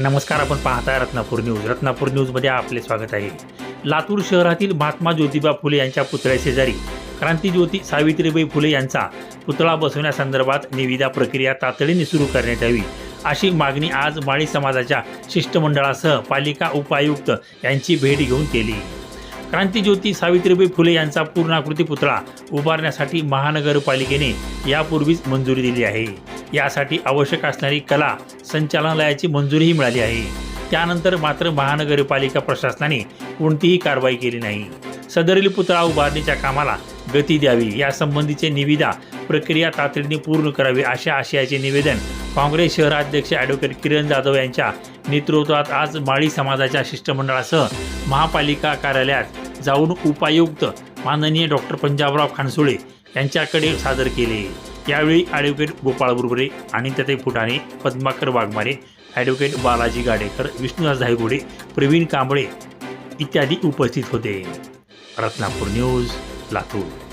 नमस्कार आपण पाहताय रत्नापूर न्यूज. रत्नापूर न्यूजमध्ये आपले स्वागत आहे. लातूर शहरातील महात्मा ज्योतिबा फुले यांच्या पुतळ्याशेजारी क्रांतीज्योती सावित्रीबाई फुले यांचा पुतळा बसवण्यासंदर्भात निविदा प्रक्रिया तातडीने सुरू करण्यात यावी अशी मागणी आज माळी समाजाच्या शिष्टमंडळासह पालिका उपायुक्त यांची भेट घेऊन केली. क्रांतीज्योती सावित्रीबाई फुले यांचा पूर्णाकृती पुतळा उभारण्यासाठी महानगरपालिकेने यापूर्वीच मंजुरी दिली आहे. यासाठी आवश्यक असणारी कला संचालनालयाची मंजुरीही मिळाली आहे. त्यानंतर मात्र महानगरपालिका प्रशासनाने कोणतीही कारवाई केली नाही. सदरील पुतळा उभारणीच्या कामाला गती द्यावी यासंबंधीचे निविदा प्रक्रिया तातडीने पूर्ण करावी अशा आशयाचे निवेदन काँग्रेस शहराध्यक्ष ॲडव्होकेट किरण जाधव यांच्या नेतृत्वात आज माळी समाजाच्या शिष्टमंडळासह महापालिका कार्यालयात जाऊन उपायुक्त माननीय डॉक्टर पंजाबराव खानसुळे यांच्याकडे सादर केले. यावेळी ॲडव्होकेट गोपाळ बुरबरे आणि त्याते फुटाणे पद्माकर वाघमारे ॲडव्होकेट बालाजी गाडेकर विष्णुदास धायगुडे प्रवीण कांबळे इत्यादी उपस्थित होते. रत्नापूर न्यूज लातूर.